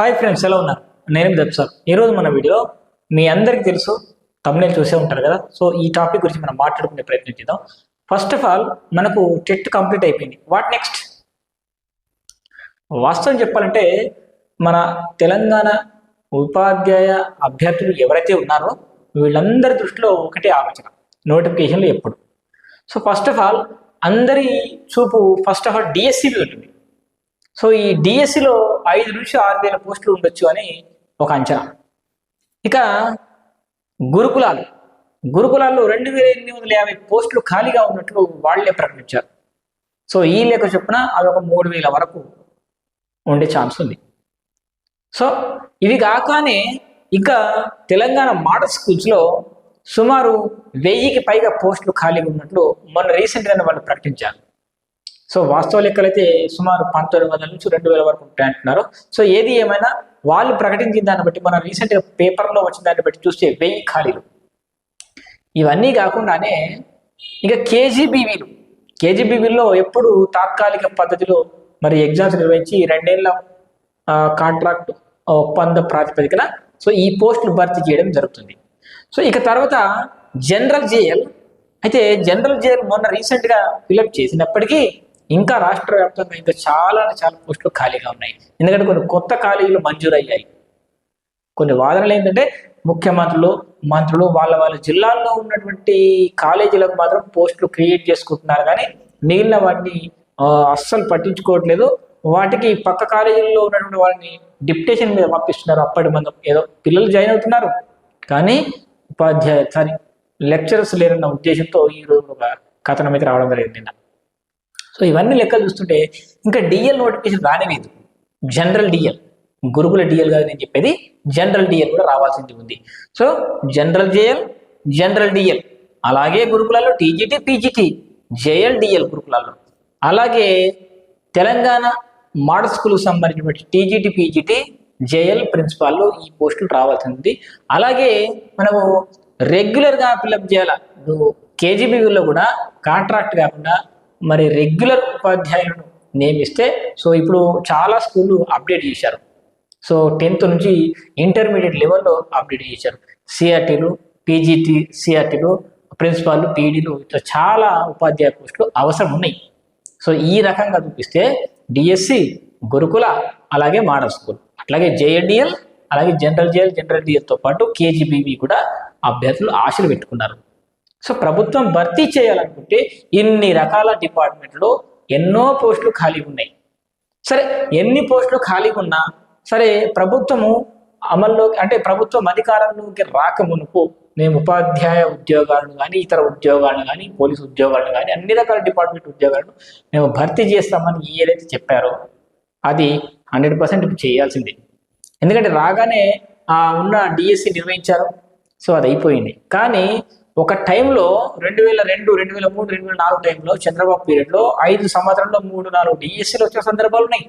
Hi friends ఎలా ఉన్నారు? నేను దత్ సార్. ఈరోజు మన వీడియో మీ అందరికీ తెలుసు తమిళ చూసే ఉంటారు కదా. సో ఈ టాపిక్ గురించి మనం మాట్లాడుకునే ప్రయత్నం చేద్దాం. ఫస్ట్ ఆఫ్ ఆల్ మనకు టెట్ కంప్లీట్ అయిపోయింది. వాట్ నెక్స్ట్ వాస్తవం చెప్పాలంటే మన తెలంగాణ ఉపాధ్యాయ అభ్యర్థులు ఎవరైతే ఉన్నారో వీళ్ళందరి దృష్టిలో ఒకటే ఆలోచన. నోటిఫికేషన్లు ఎప్పుడు? సో ఫస్ట్ ఆఫ్ ఆల్ అందరి చూపు ఫస్ట్ ఆఫ్ ఆల్ డిఎస్సి ఉంటుంది. సో ఈ డిఎస్సిలో ఐదు నుంచి ఆరు వేల పోస్టులు ఉండొచ్చు అని ఒక అంచనా. ఇక గురుకులాలు. గురుకులాల్లో రెండు వేల ఎనిమిది వందల యాభై పోస్టులు ఖాళీగా ఉన్నట్లు వాళ్ళే ప్రకటించారు. సో ఈ లెక్క చొప్పున అవి ఒక మూడు వేల వరకు ఉండే ఛాన్స్ ఉంది. సో ఇవి కాకనే ఇంకా తెలంగాణ మోడల్ స్కూల్స్లో సుమారు వెయ్యికి పైగా పోస్టులు ఖాళీగా ఉన్నట్లు మొన్న రీసెంట్గానే వాళ్ళు ప్రకటించారు. సో వాస్తవ అయితే సుమారు పంతొమ్మిది వందల నుంచి రెండు వేల వరకు ఉంటాయి అంటున్నారు. సో ఏది ఏమైనా వాళ్ళు ప్రకటించిన దాన్ని బట్టి మనం రీసెంట్గా పేపర్లో వచ్చిన దాన్ని బట్టి చూస్తే వెయ్యి ఖాళీలు. ఇవన్నీ కాకుండానే ఇంకా కేజీబీవీలు. కేజీబీవీలో ఎప్పుడు తాత్కాలిక పద్ధతిలో మరి ఎగ్జామ్స్ నిర్వహించి రెండేళ్ళ కాంట్రాక్ట్ ఒప్పంద ప్రాతిపదికన సో ఈ పోస్టులు భర్తీ చేయడం జరుగుతుంది. సో ఇక తర్వాత జనరల్ జేఎల్. అయితే జనరల్ జేఎల్ మొన్న రీసెంట్గా ఫిలప్ చేసినప్పటికీ ఇంకా రాష్ట్ర వ్యాప్తంగా ఇంకా చాలా చాలా పోస్టులు ఖాళీగా ఉన్నాయి. ఎందుకంటే కొన్ని కొత్త ఖాళీలు మంజూరయ్యాయి. కొన్ని వాదనలు ఏంటంటే ముఖ్యమంత్రులు మంత్రులు వాళ్ళ వాళ్ళ జిల్లాల్లో ఉన్నటువంటి కాలేజీలకు మాత్రం పోస్టులు క్రియేట్ చేసుకుంటున్నారు. కానీ మిగిలిన వాటిని అస్సలు పట్టించుకోవట్లేదు. వాటికి పక్క కాలేజీల్లో ఉన్నటువంటి వాళ్ళని డిప్యుటేషన్ మీద పంపిస్తున్నారు. అప్పటి మందం ఏదో పిల్లలు జాయిన్ అవుతున్నారు. కానీ ఉపాధ్యాయ సారీ లెక్చరర్స్ లేరన్న ఉద్దేశంతో ఈ రోజు ఒక కథనం అయితే రావడం జరిగింది. నిన్న సో ఇవన్నీ లెక్కలు చూస్తుంటే ఇంకా డిఎల్ నోటిఫికేషన్ రానిలేదు. జనరల్ డిఎల్ గురుకుల డిఎల్ కాదు నేను చెప్పేది జనరల్ డిఎల్ కూడా రావాల్సింది ఉంది. So general JL general DL అలాగే గురుకులాల్లో టీజీటీ పీజీటీ జేఎల్ డిఎల్ గురుకులాల్లో. అలాగే తెలంగాణ మోడల్ స్కూల్కి సంబంధించినటువంటి టీజీటీ పీజీటీ జేఎల్ ప్రిన్సిపాల్లో ఈ పోస్టులు రావాల్సింది అలాగే మనము రెగ్యులర్గా ఫిల్అప్ చేయాలి? నువ్వు కేజీబీవీలో కూడా కాంట్రాక్ట్ కాకుండా మరి రెగ్యులర్ ఉపాధ్యాయులను నియమిస్తే సో ఇప్పుడు చాలా స్కూళ్ళు అప్డేట్ చేశారు. సో టెన్త్ నుంచి ఇంటర్మీడియట్ లెవెల్లో అప్డేట్ చేశారు. సిఆర్టీలు పీజీటీ సిఆర్టీలు ప్రిన్సిపాల్ పీడీలు ఇట్లా చాలా ఉపాధ్యాయ పోస్టులు అవసరం ఉన్నాయి. సో ఈ రకంగా చూపిస్తే డిఎస్సి గురుకుల అలాగే మోడల్ స్కూల్ అట్లాగే జేఎన్డిఎల్ అలాగే జనరల్ జేఎల్ జనరల్ డిఎల్తో పాటు కేజీబీవీ కూడా అభ్యర్థులు ఆశలు పెట్టుకున్నారు. సో ప్రభుత్వం భర్తీ చేయాలనుకుంటే ఇన్ని రకాల డిపార్ట్మెంట్లో ఎన్నో పోస్టులు ఖాళీ ఉన్నాయి. సరే ఎన్ని పోస్టులు ఖాళీగా ఉన్నా సరే ప్రభుత్వము అమల్లోకి అంటే ప్రభుత్వం అధికారంలోకి రాక మునుపు మేము ఉపాధ్యాయ ఉద్యోగాలను కానీ ఇతర ఉద్యోగాలను కానీ పోలీసు ఉద్యోగాలను కానీ అన్ని రకాల డిపార్ట్మెంట్ ఉద్యోగాలను మేము భర్తీ చేస్తామని ఏదైతే చెప్పారో అది హండ్రెడ్ పర్సెంట్ చేయాల్సిందే. ఎందుకంటే రాగానే ఆ ఉన్న డిఎస్సి నిర్వహించారు సో అది అయిపోయింది. కానీ ఒక టైంలో రెండు వేల రెండు రెండు వేల మూడు రెండు వేల నాలుగు టైంలో చంద్రబాబు పీరియడ్లో ఐదు సంవత్సరంలో మూడు నాలుగు డిఎస్సీలు వచ్చిన సందర్భాలు ఉన్నాయి.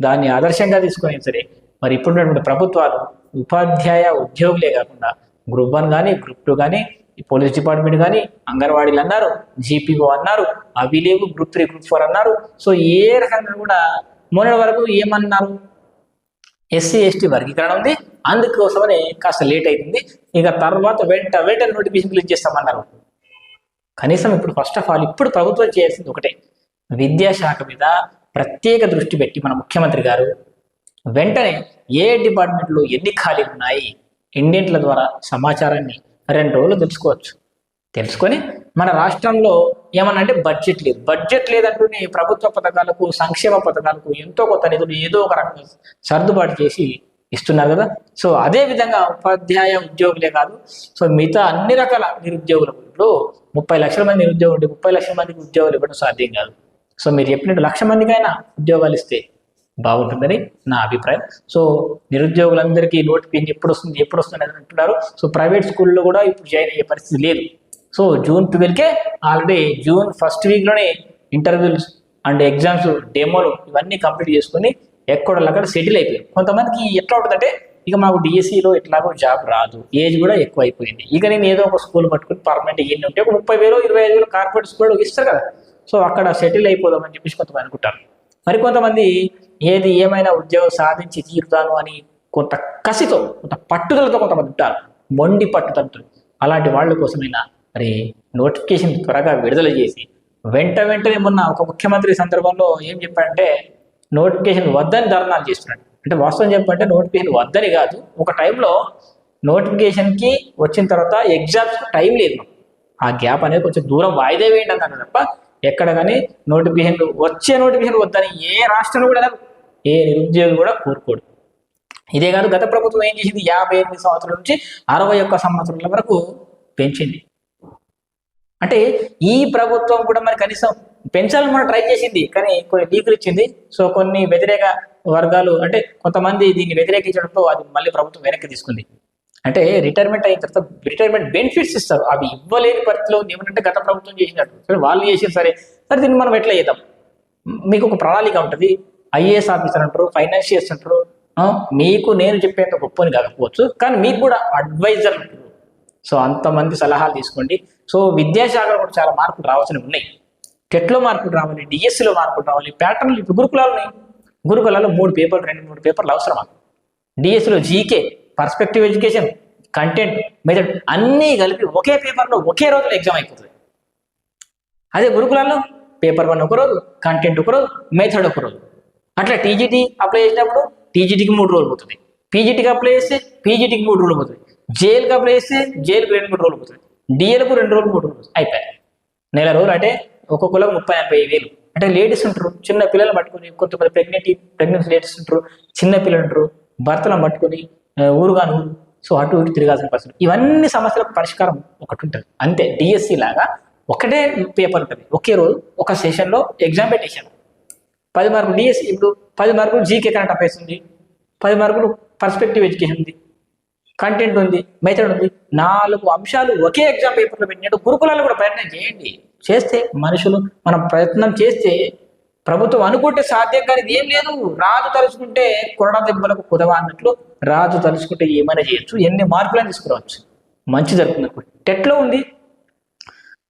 దాన్ని ఆదర్శంగా తీసుకునే సరే మరి ఇప్పుడున్నటువంటి ప్రభుత్వాలు ఉపాధ్యాయ ఉద్యోగులే కాకుండా గ్రూప్ వన్ కానీ గ్రూప్ టూ కానీ పోలీస్ డిపార్ట్మెంట్ కానీ అంగన్వాడీలు అన్నారు జీపీఓ అన్నారు అవి లేవు గ్రూప్ త్రీ గ్రూప్ ఫోర్ అన్నారు. సో ఏ రకంగా కూడా మొన్నటి వరకు ఏమన్నారు? ఎస్సీ ఎస్టీ వర్గీకరణ ఉంది. అందుకోసమని కాస్త లేట్ అవుతుంది ఇక తర్వాత వెంట వెంటనే నోటిఫికేషన్ రిలీజ్ చేస్తామన్నారు. కనీసం ఇప్పుడు ఫస్ట్ ఆఫ్ ఆల్ ఇప్పుడు ప్రభుత్వం చేయాల్సింది ఒకటే. విద్యాశాఖ మీద ప్రత్యేక దృష్టి పెట్టి మన ముఖ్యమంత్రి గారు వెంటనే ఏ డిపార్ట్మెంట్లో ఎన్ని ఖాళీలు ఉన్నాయి ఇండియన్ల ద్వారా సమాచారాన్ని రెండు రోజులు తెలుసుకోవచ్చు. తెలుసుకొని మన రాష్ట్రంలో ఏమన్నా అంటే బడ్జెట్ లేదు. బడ్జెట్ లేదంటూనే ప్రభుత్వ పథకాలకు సంక్షేమ పథకాలకు ఎంతో కొత్త నిధులు ఏదో ఒక రకంగా సర్దుబాటు చేసి ఇస్తున్నారు కదా. సో అదే విధంగా ఉపాధ్యాయ ఉద్యోగులే కాదు సో మిగతా అన్ని రకాల నిరుద్యోగులకు ముప్పై లక్షల మంది నిరుద్యోగులు ఉంటే ముప్పై లక్షల మందికి ఉద్యోగాలు ఇవ్వడం సాధ్యం కాదు. సో మీరు చెప్పినట్టు లక్ష మందికైనా ఉద్యోగాలు ఇస్తే బాగుంటుందని నా అభిప్రాయం. సో నిరుద్యోగులందరికీ నోటిఫికేషన్ ఎప్పుడు వస్తుంది ఎప్పుడు వస్తుంది అని అంటున్నారు. సో ప్రైవేట్ స్కూల్లో కూడా ఇప్పుడు జాయిన్ అయ్యే పరిస్థితి లేదు. సో జూన్ ట్వెల్వ్కే ఆల్రెడీ జూన్ ఫస్ట్ వీక్లోనే ఇంటర్వ్యూస్ అండ్ ఎగ్జామ్స్ డెమోలు ఇవన్నీ కంప్లీట్ చేసుకుని ఎక్కడక్కడ సెటిల్ అయిపోయారు కొంతమందికి ఎట్లా ఉంటుందంటే ఇక మాకు డిఎస్సిలో ఎట్లాగో జాబ్ రాదు. ఏజ్ కూడా ఎక్కువ అయిపోయింది ఇక నేను ఏదో ఒక స్కూల్ పట్టుకుని పర్మనెంట్ ఇన్ని ఉంటే ఒక ముప్పై వేలు ఇరవై ఐదు వేలు కార్పొరేట్ స్కూల్ ఇస్తారు కదా. సో అక్కడ సెటిల్ అయిపోదామని చెప్పేసి కొంతమంది అనుకుంటారు. మరి కొంతమంది ఏది ఏమైనా ఉద్యోగం సాధించి తీరుతాను అని కొంత కసితో కొంత పట్టుదలతో కొంతమంది ఉంటారు. మొండి పట్టుదలతో. అలాంటి వాళ్ళ కోసమైనా మరి నోటిఫికేషన్ త్వరగా విడుదల చేసి వెంట వెంటనే మొన్న ఒక ముఖ్యమంత్రి సందర్భంలో ఏం చెప్పాడంటే నోటిఫికేషన్ వద్దని ధర్నాలు చేస్తున్నాడు. అంటే వాస్తవం చెప్పంటే నోటిఫికేషన్ వద్దని కాదు. ఒక టైంలో నోటిఫికేషన్కి వచ్చిన తర్వాత ఎగ్జామ్స్ టైం లేదు. ఆ గ్యాప్ అనేది కొంచెం దూరం వాయిదా వేయండి అన్నారు తప్ప ఎక్కడ కానీ నోటిఫికేషన్ వచ్చే నోటిఫికేషన్ వద్దని ఏ రాష్ట్రంలో కూడా ఏ నిరుద్యోగి కూడా కోరుకోడు. ఇదే కాదు గత ప్రభుత్వం ఏం చేసింది? యాభై ఎనిమిది సంవత్సరాల నుంచి అరవై ఒక్క సంవత్సరాల వరకు పెంచింది. అంటే ఈ ప్రభుత్వం కూడా మరి కనీసం పెంచాలని మనం ట్రై చేసింది కానీ కొన్ని లీకులు ఇచ్చింది. సో కొన్ని వ్యతిరేక వర్గాలు అంటే కొంతమంది దీన్ని వ్యతిరేకించడంతో అది మళ్ళీ ప్రభుత్వం వెనక్కి తీసుకుంది. అంటే రిటైర్మెంట్ అయిన తర్వాత రిటైర్మెంట్ బెనిఫిట్స్ ఇస్తారు. అవి ఇవ్వలేని పరిస్థితిలో ఏమంటే గత ప్రభుత్వం చేసినట్టు సరే వాళ్ళు చేసిన సరే. సరే దీన్ని మనం ఎట్లా చేద్దాం? మీకు ఒక ప్రణాళిక ఉంటుంది. ఐఏఎస్ ఆఫీసర్ అంటారు ఫైనాన్షియల్స్ అంటారు. మీకు నేను చెప్పేంత గొప్పని కాకపోవచ్చు. కానీ మీకు కూడా అడ్వైజర్ సో అంతమంది సలహాలు తీసుకోండి. సో విద్యాశాఖలో కూడా చాలా మార్పులు రావాల్సినవి ఉన్నాయి. టెట్లో మార్పులు రావాలి డిఎస్సిలో మార్పులు రావాలి ప్యాటర్న్లు ఇప్పుడు గురుకులాలు ఉన్నాయి. గురుకులాల్లో మూడు పేపర్లు రెండు మూడు పేపర్లు అవసరమా? డిఎస్సిలో GK perspective education content method అన్నీ కలిపి ఒకే పేపర్లో ఒకే రోజులో ఎగ్జామ్ అయిపోతుంది. అదే గురుకులాల్లో పేపర్ వన్ ఒక రోజు కంటెంట్ ఒక రోజు మెథడ్ ఒక రోజు. అట్లా టీజీటీ అప్లై చేసినప్పుడు టీజీటీకి మూడు రోజులు పోతుంది. పీజీటీకి అప్లై చేస్తే పీజీటీకి మూడు రోజులు పోతుంది. జైలుకి అప్లై చేస్తే జైలుకి రెండు మూడు రోజులు పోతుంది. డిఏలకు రెండు రోజులు మూడు రోజులు అయిపోయాయి. నెల రోజులు అంటే ఒక్కొక్కరికి ముప్పై నలభై వేలు. అంటే లేడీస్ ఉంటారు చిన్న పిల్లలు పట్టుకుని కొంతమంది ప్రెగ్నెంట్ ప్రెగ్నెన్సీ లేడీస్ ఉంటారు చిన్న పిల్లలు ఉంటారు భర్తలను పట్టుకొని ఊరుగాను సో అటు ఇటు తిరగాల్సిన పరిస్థితి. ఇవన్నీ సమస్యలకు పరిష్కారం ఒకటి ఉంటుంది. అంతే డిఎస్సి లాగా ఒకటే పేపర్ ఉంటుంది. ఒకే రోజు ఒక సెషన్లో ఎగ్జామ్ పెట్టేశాను పది మార్కులు డిఎస్సి ఇప్పుడు పది మార్కులు జీకే కరెంట్ అఫైర్స్ ఉంది. పది మార్కులు పర్స్పెక్టివ్ ఎడ్యుకేషన్ ఉంది. కంటెంట్ ఉంది మెథడ్ ఉంది. నాలుగు అంశాలు ఒకే ఎగ్జామ్ పేపర్లో పెట్టినట్టు గురుకులాలు కూడా ప్రయత్నం చేయండి. చేస్తే మనుషులు మనం ప్రయత్నం చేస్తే ప్రభుత్వం అనుకుంటే సాధ్యం కానీ ఏం లేదు. రాజు తలుచుకుంటే కొరడ దెబ్బలకు కుదవ అన్నట్లు రాజు తలుచుకుంటే ఏమైనా చేయొచ్చు. ఎన్ని మార్కులని తీసుకురావచ్చు. మంచి జరుగుతుంది టెట్లో ఉంది.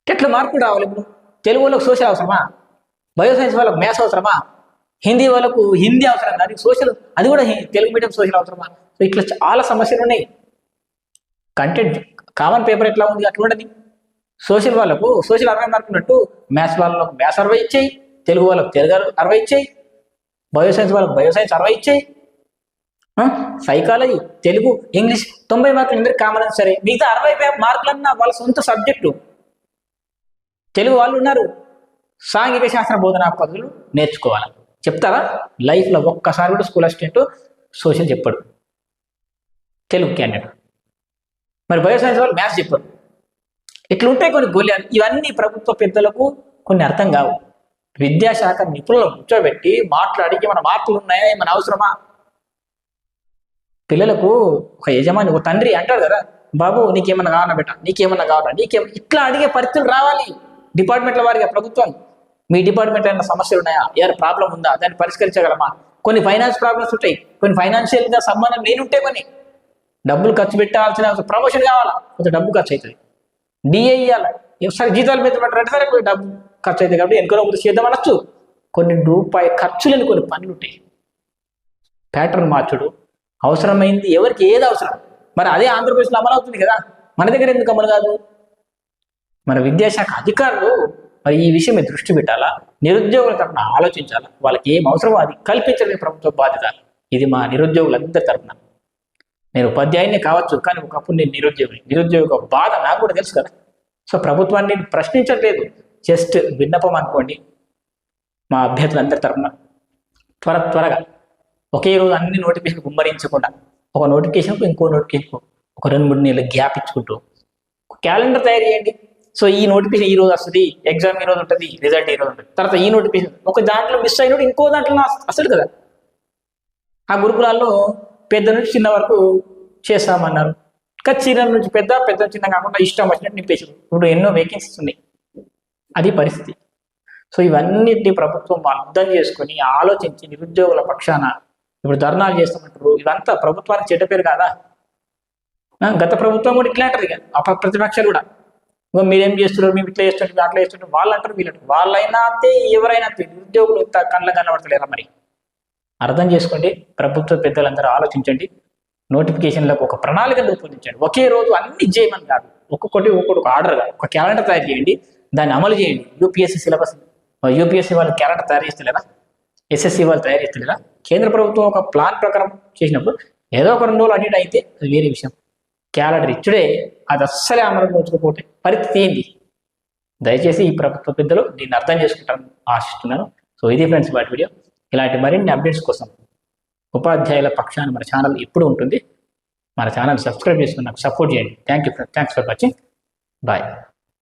టెట్లో మార్కులు రావాలి ఇప్పుడు. తెలుగు వాళ్ళకు సోషల్ అవసరమా? బయో సైన్స్ వాళ్ళకు మ్యాథ్స్ అవసరమా? హిందీ వాళ్ళకు హిందీ అవసరం కానీ సోషల్ అది కూడా తెలుగు మీడియం సోషల్ అవసరమా? సో ఇట్లా చాలా సమస్యలు ఉన్నాయి. కంటెంట్ కామన్ పేపర్ ఎట్లా ఉంది? అట్లా ఉండదు. సోషల్ వాళ్ళకు సోషల్ అరవై మార్కులు ఉన్నట్టు మ్యాథ్స్ వాళ్ళకు మ్యాథ్స్ అరవై ఇచ్చేయి తెలుగు వాళ్ళకు తెలుగు అరవై ఇచ్చేయి బయోసైన్స్ వాళ్ళకు బయోసైన్స్ అరవై ఇచ్చేయి. సైకాలజీ తెలుగు ఇంగ్లీష్ తొంభై మార్కులు అందరికి కామన్ అని సరే మిగతా అరవై మార్కులన్నా వాళ్ళ సొంత సబ్జెక్టు తెలుగు వాళ్ళు ఉన్నారు. సాంఘిక శాస్త్ర బోధనా పద్ధతులు నేర్చుకోవాలి. చెప్తారా లైఫ్లో ఒక్కసారి కూడా స్కూల్ అసిస్టెంట్ సోషల్ చెప్పాడు. తెలుగు క్యాండిడేట్ మరి బయో సైన్స్ వాళ్ళు మ్యాథ్స్ చెప్పారు. ఇట్లా ఉంటాయి కొన్ని గోల్యాలు ఇవన్నీ ప్రభుత్వ పెద్దలకు కొన్ని అర్థం కావు. విద్యాశాఖ నిపుణులు కూర్చోబెట్టి మాట్లాడి ఏమైనా మార్పులు ఉన్నాయా? ఏమైనా అవసరమా? పిల్లలకు ఒక యజమాని ఒక తండ్రి అంటాడు కదా బాబు నీకేమన్నా కావాలా బెట? నీకేమన్నా కావాలా? నీకేం ఇట్లా అడిగే పరిస్థితులు రావాలి. డిపార్ట్మెంట్ల వారిగా ప్రభుత్వం. మీ డిపార్ట్మెంట్ ఏమైనా సమస్యలు ఉన్నాయా? ఏమైనా ప్రాబ్లం ఉందా? దాన్ని పరిష్కరించగలమా? కొన్ని ఫైనాన్స్ ప్రాబ్లమ్స్ ఉంటాయి. కొన్ని ఫైనాన్షియల్గా సంబంధం లేని ఉంటాయి కొన్ని. డబ్బులు ఖర్చు పెట్టాల్సిన ప్రమోషన్ కావాలా? కొంచెం డబ్బు ఖర్చు అవుతుంది డిఏ ఇవ్వాలి ఒకసారి జీతాలు మీద పెట్టారంటే సరే కొంచెం డబ్బు ఖర్చు అవుతుంది కాబట్టి ఎన్నికలో ముందు చేద్దాం అనొచ్చు. కొన్ని రూపాయి ఖర్చు లేని కొన్ని పనులు ఉంటాయి. ప్యాటర్న్ మార్చుడు. అవసరమైంది ఎవరికి ఏది అవసరం? మరి అదే ఆంధ్రప్రదేశ్లో అమలు అవుతుంది కదా. మన దగ్గర ఎందుకు అమలు కాదు? మన విద్యాశాఖ అధికారులు మరి ఈ విషయం మీద దృష్టి పెట్టాలా? నిరుద్యోగుల తరఫున ఆలోచించాలా? వాళ్ళకి ఏం అవసరమో అది కల్పించడమే ప్రభుత్వ బాధ్యత. ఇది మా నిరుద్యోగులందరి తరఫున నేను ఉపాధ్యాయుని కావచ్చు కానీ ఒకప్పుడు నేను నిరుద్యోగి. నిరుద్యోగ బాధ నాకు కూడా తెలుసు కదా. సో ప్రభుత్వాన్ని నేను ప్రశ్నించట్లేదు. జస్ట్ విన్నపం అనుకోండి. మా అభ్యర్థులందరి తరఫున. త్వర త్వరగా. ఒకే రోజు అన్ని నోటిఫికేషన్ గుమ్మరించకుండా ఒక నోటిఫికేషన్కు ఇంకో నోటిఫికేషన్ ఒక రెండు మూడు నెలలు గ్యాప్ ఇచ్చుకుంటూ. క్యాలెండర్ తయారు చేయండి. సో ఈ నోటిఫికేషన్ ఈ రోజు వస్తుంది ఎగ్జామ్ ఈ రోజు ఉంటుంది రిజల్ట్ ఈ రోజు ఉంటుంది. తర్వాత ఈ నోటిఫికేషన్ ఒక దాంట్లో మిస్ అయినప్పుడు ఇంకో దాంట్లో అసలు కదా. ఆ గురుకులాల్లో పెద్ద నుంచి చిన్న వరకు చేస్తామన్నారు. ఇంకా నుంచి పెద్ద పెద్ద చిన్న కాకుండా ఇష్టం వచ్చినట్టు నింపేసారు ఇప్పుడు ఎన్నో వేకెన్సీస్ ఉన్నాయి. అది పరిస్థితి. సో ఇవన్నిటిని ప్రభుత్వం అర్థం చేసుకొని ఆలోచించి నిరుద్యోగుల పక్షాన ఇప్పుడు ధర్నాలు చేస్తామంటారు ఇదంతా ప్రభుత్వానికి చెడ్డ పేరు కాదా? గత ప్రభుత్వం కూడా ఇట్లా అంటారు ఇక ప్రతిపక్షాలు కూడా. ఇగో మీరేం చేస్తున్నారు? మేము ఇట్లా చేస్తుంటారు అట్లా చేస్తుంటారు వాళ్ళు అంటారు వీళ్ళు వాళ్ళైనా అంతే ఎవరైనా అంతే. నిరుద్యోగులు ఇంత కళ్ళ కనబడతలేరా మరి? అర్థం చేసుకోండి. ప్రభుత్వ పెద్దలందరూ ఆలోచించండి. నోటిఫికేషన్లకు ఒక ప్రణాళిక రూపొందించండి. ఒకే రోజు అన్ని చేయమని కాదు. ఒక్కొక్కటి ఒక్కొక్క ఆర్డర్గా ఒక క్యాలెండర్ తయారు చేయండి. దాన్ని అమలు చేయండి. యూపీఎస్సీ సిలబస్ యూపీఎస్సీ వాళ్ళు క్యాలెండర్ తయారు చేస్తలేరా? ఎస్ఎస్సీ వాళ్ళు తయారు చేస్తలేరా? కేంద్ర ప్రభుత్వం ఒక ప్లాన్ ప్రకారం చేసినప్పుడు ఏదో ఒక రెండు రోజులు అటు అయితే అది వేరే విషయం. క్యాలెండర్ ఇచ్చుడే అది అస్సలే అమలు ఉంచకపోతే పరిస్థితి ఏంది? దయచేసి ఈ ప్రభుత్వ పెద్దలు దీన్ని అర్థం చేసుకుంటారని ఆశిస్తున్నాను. సో ఇది ఫ్రెండ్స్ వాటి వీడియో ఇలాంటి మరిన్ని అప్డేట్స్ కోసం ఉపాధ్యాయుల పక్షాన మన ఛానల్ ఎప్పుడు ఉంటుంది. మన ఛానల్ సబ్స్క్రైబ్ చేసుకుని నాకు సపోర్ట్ చేయండి. Thank you thanks for watching bye